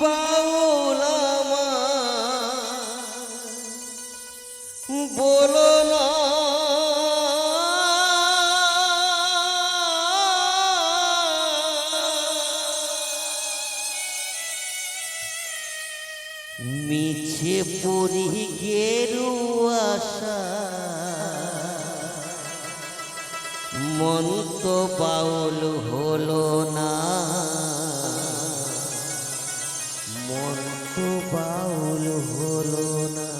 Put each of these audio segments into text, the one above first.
বাউল আমার বলো মিছে পরি গেরু আশা। মন তো বাউল হলো না। মন তো বাউল হলো না।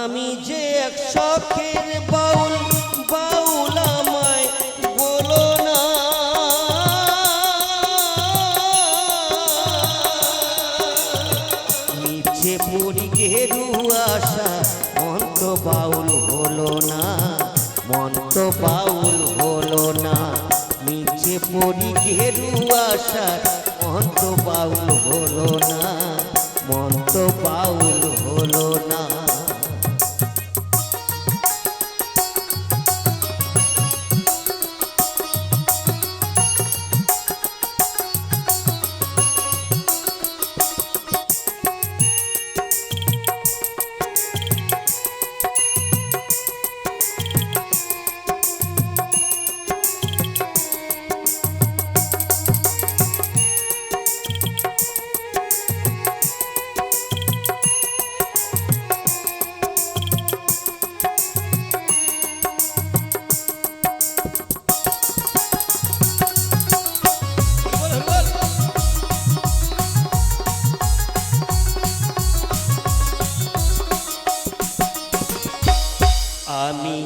আমি যে এক শখের বাউল বলো না। পড়ি গেরু আশা, মন তো বাউল হলো না। মন তো বাউল হলো না। নিচে পড়ি ঘেরু আশার, মন তো বাউল হলো না। মন তো বাউল হলো না। আমি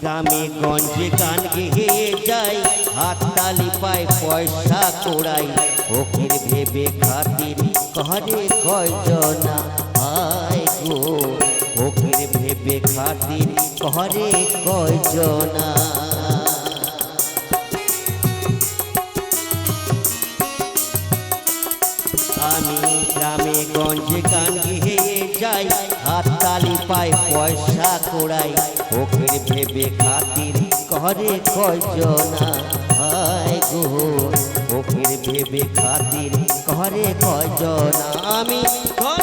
গ্রামে গঞ্জে গান গেয়ে যাই হাততালি পাই পয়সা কোড়াই ওকের ভেবে খাতির করে কয়জনা আয় গো। ওকের ভেবে খাতির করে কয়জনা আমি গ্রামে গঞ্জে গান গেয়ে যাই হাততালি পাই পয়সা কোড়াই ওকের ভেবে খাতির করে কয়জনা হায় গো। ওকের ভেবে খাতির করে কয়জনা আমি ধন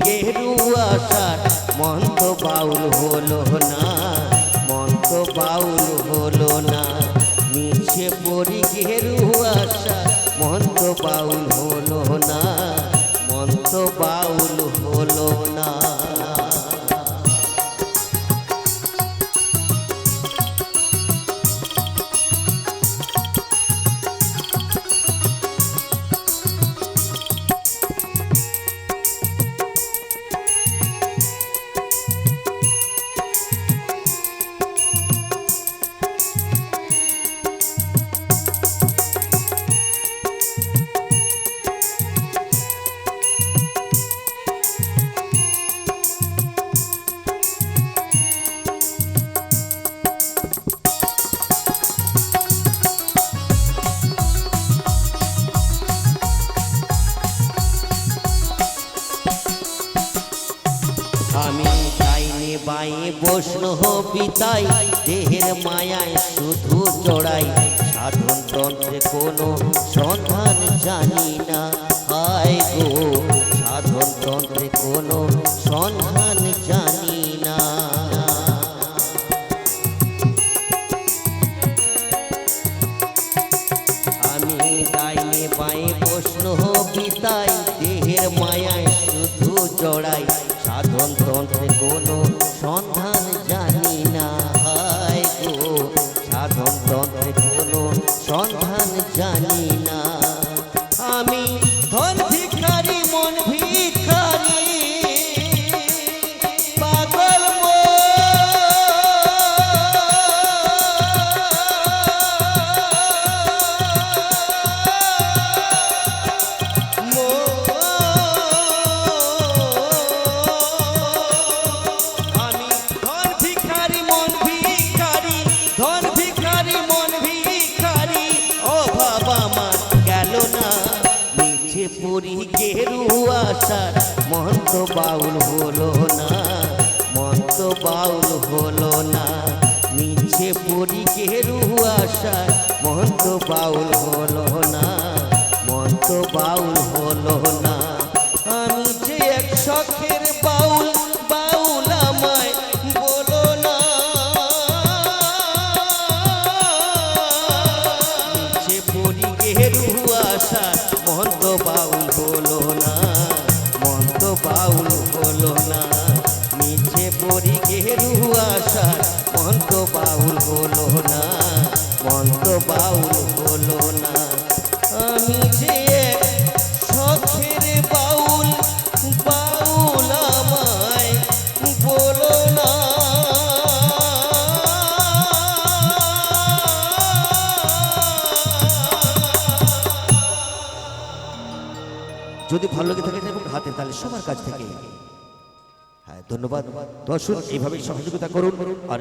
গেরু আসার বাউল হলো না মন বাউল বৈষ্ণব বিতাই দেহের মায়ায় শুধু চড়াই। সাধন তন্ত্রে কোনো সন্ধান জানি না। হায় গো, সাধন তন্ত্রে কোনো সন্ধান জানি না। আমি ডাইনে বাঁয়ে প্রশ্ন বিতাই দেহের মায়ায় শুধু জড়াই সাধন তন্ত্রে কোনো সন্ধান জানি না হায় গো। সাধন তন্ত্রে কোনো সন্ধান আশার মহন্ত বাউল হলো না মন্ত বাউল হলো না। নিচে পড়ি কেরু আশার মহন্ত বাউল হলো না মন্ত বাউল হলো না। যদি ভালো লেগে থাকে এবং হাতে, তাহলে সবার কাছ থেকে। হ্যাঁ ধন্যবাদ। দর্শক এইভাবে সহযোগিতা করুন। আর